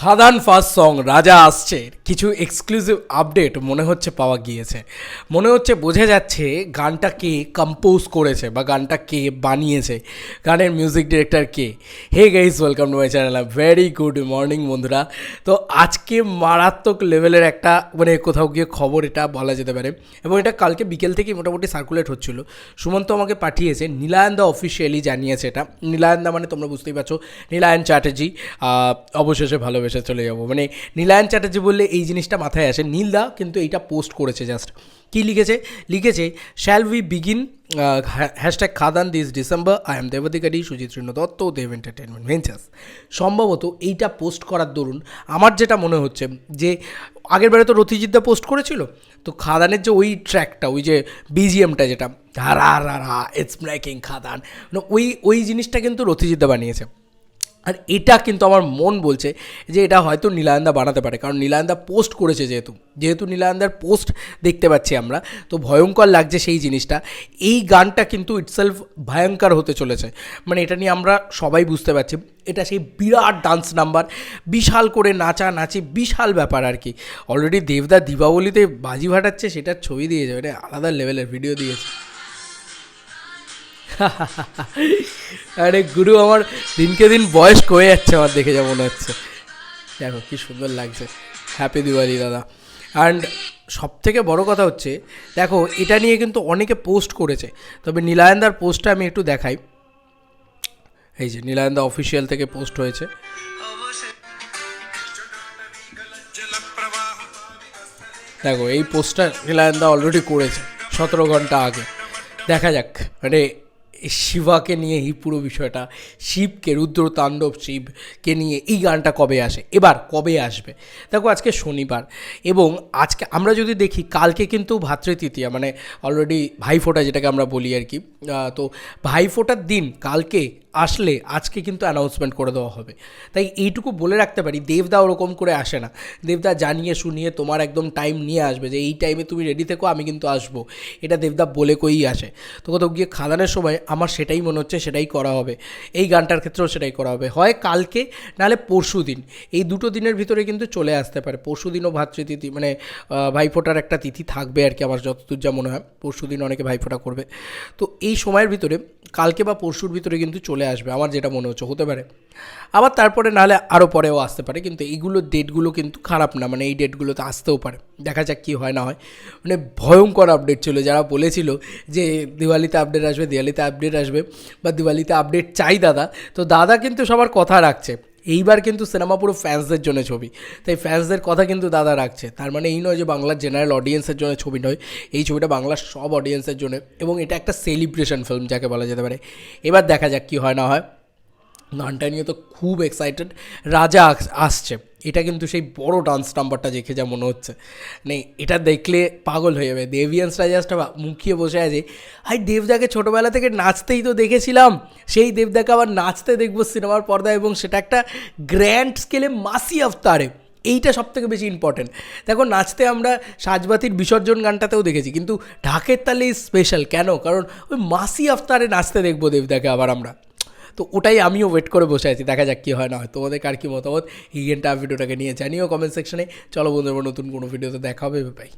খাদান first song, রাজা আসছে। কিছু এক্সক্লুসিভ আপডেট মনে হচ্ছে পাওয়া গিয়েছে। মনে হচ্ছে বোঝা যাচ্ছে গানটা কে কম্পোজ করেছে বা গানটা কে বানিয়েছে। গানের music director K. Hey guys welcome to my channel very good morning বন্ধুরা। তো আজকে মারাত্মক লেভেলের একটা মানে কোথাও গিয়ে খবর, এটা বলা যেতে পারে। এবং এটা কালকে বিকেল থেকেই মোটামুটি সার্কুলেট হচ্ছিল। সুমন্ত আমাকে পাঠিয়েছে, নীলায়ন্দা অফিসিয়ালি জানিয়েছে এটা। নীলায়ন্দা মানে তোমরা বুঝতেই পারছ, নীলায়ন চ্যাটার্জি। অবশেষে ভালোবেসে চলে যাব। মানে নীলায়ন চ্যাটার্জি বললে এই জিনিসটা মাথায় আসে। নীলদা কিন্তু এইটা পোস্ট করেছে জাস্ট কি লিখেছে? লিখেছে shall we begin hashtag Khadaan this December I am Devadhikari Sujit শূন্য দত্ত দেব এন্টারটেনমেন্ট ভেঞ্চার্স সম্ভবত এইটা পোস্ট করার দরুন। আমার যেটা মনে হচ্ছে যে, আগের বারে তো রথিজিৎদা পোস্ট করেছিল, তো খাদানের যে ওই ট্র্যাকটা ওই যে বিজিএমটা যেটা রা রা রা ইটস ব্রেকিং খাদান ওই ওই জিনিসটা কিন্তু রথিজিৎদা বানিয়েছে। আর এটা কিন্তু আমার মন বলছে যে এটা হয়তো নীলায়ন্দা বানাতে পারে, কারণ নীলায়ন্দা পোস্ট করেছে যেহেতু যেহেতু নীলায়ন্দার পোস্ট দেখতে পাচ্ছি আমরা, তো ভয়ঙ্কর লাগছে সেই জিনিসটা। এই গানটা কিন্তু ইটসেলফ ভয়ঙ্কর হতে চলেছে। মানে এটা নিয়ে আমরা সবাই বুঝতে পারছি, এটা সেই বিরাট ডান্স নাম্বার বিশাল করে নাচা নাচি, বিশাল ব্যাপার আর কি। অলরেডি দেবদা দীপাবলিতে বাজি ফাটাচ্ছে, সেটার ছবি দিয়েছে মানে আলাদা লেভেলের ভিডিও দিয়েছে। আরে গুরু, আমার দিনকে দিন বয়স কমে যাচ্ছে আমার দেখে যা মনে হচ্ছে। দেখো, কি সুন্দর লাগছে। হ্যাপি দিওয়ালি দাদা। অ্যান্ড সব থেকে বড় কথা হচ্ছে, দেখো, এটা নিয়ে কিন্তু অনেকে পোস্ট করেছে। তবে নীলায়ন্দার পোস্টটা আমি একটু দেখাই। এই যে, নীলায়ন্দা অফিসিয়াল থেকে পোস্ট হয়েছে। দেখো, এই পোস্টটা নীলায়ন্দা অলরেডি করেছে, সতেরো ঘণ্টা আগে। দেখা যাক মানে শিবাকে নিয়ে এই পুরো বিষয়টা, শিবকে, রুদ্র, তাণ্ডব, শিবকে নিয়ে এই গানটা কবে আসে? এবার কবে আসবে? দেখো, আজকে শনিবার এবং আজকে আমরা যদি দেখি, কালকে কিন্তু ভাতৃতৃতীয়া মানে অলরেডি ভাইফোঁটা যেটাকে আমরা বলি আর কি তো ভাইফোঁটার দিন কালকে আসলে আজকে কিন্তু অ্যানাউন্সমেন্ট করে দেওয়া হবে। তাই এইটুকু বলে রাখতে পারি, দেবদা ওরকম করে আসে না। দেবদা জানিয়ে শুনিয়ে তোমার একদম টাইম নিয়ে আসবে যে এই টাইমে তুমি রেডি থেকো, আমি কিন্তু আসব। এটা দেবদা বলে কই আসে। তো কোথাও গিয়ে খাদানের সময় আমার সেটাই মনে হচ্ছে, সেটাই করা হবে। এই গানটার ক্ষেত্রেও সেটাই করা হবে। হয় কালকে, নাহলে পরশু দিন। এই দুটো দিনের ভিতরে কিন্তু চলে আসতে পারে। পরশু দিনও ভাতৃতিথি মানে ভাইফোঁটার একটা তিথি থাকবে আর কি আমার যতদূর যা মনে হয়। পরশু দিন অনেকে ভাইফোঁটা করবে। তো এই সময়ের ভিতরে, কালকে বা পরশুর ভিতরে কিন্তু চলে আসবে, আমার যেটা মনে হচ্ছে, হতে পারে। আবার তারপরে নাহলে আরও পরেও আসতে পারে, কিন্তু এইগুলো ডেটগুলো কিন্তু খারাপ না মানে এই ডেটগুলোতে আসতেও পারে। দেখা যাক কী হয় না হয়। মানে ভয়ঙ্কর আপডেট ছিল, যারা বলেছিল যে দিওয়ালিতে আপডেট আসবে, দিওয়ালিতে আপডেট আসবে, বা দিওয়ালিতে আপডেট চাই দাদা, তো দাদা কিন্তু সবার কথা রাখছে। এইবার কিন্তু সিনেমা পুরো ফ্যান্সদের জন্য ছবি। তাই ফ্যান্সদের কথা কিন্তু দাদা রাখছে। তার মানে এই নয় যে বাংলার জেনারেল অডিয়েন্সের জন্য ছবি নয়। এই ছবিটা বাংলার সব অডিয়েন্সের জন্য এবং এটা একটা সেলিব্রেশন ফিল্ম যাকে বলা যেতে পারে। এবার দেখা যাক কী হয় না হয়। গানটা নিয়ে তো খুব এক্সাইটেড রাজা আসছে। এটা কিন্তু সেই বড় ডান্স নাম্বারটা দেখে যা মনে হচ্ছে। নেই, এটা দেখলে পাগল হয়ে যাবে। দেবিয়ান্স রাজাসটা মুখিয়ে বসে আছে আই দেবদাকে ছোটোবেলা থেকে নাচতেই তো দেখেছিলাম। সেই দেবদাকে আবার নাচতে দেখব সিনেমার পর্দায় এবং সেটা একটা গ্র্যান্ড স্কেলে মাসি আফতারে এইটা সব থেকে বেশি ইম্পর্টেন্ট দেখো, নাচতে আমরা সাজবাতির বিসর্জন গানটাতেও দেখেছি, কিন্তু ঢাকের তালে স্পেশাল কেন? কারণ ওই মাসি আফতারে নাচতে দেখব দেবদাকে আবার আমরা। তো ওটাই আমিও ওয়েট করে বসে আছি, দেখা যাক কী হয় না হয়। তোমাদের কার কী মতামত? হিগেনটা ভিডিওটাকে নিয়ে জানিও কমেন্ট সেকশনে চলো বন্ধুরা, নতুন কোনো ভিডিওতে দেখা হবে বাই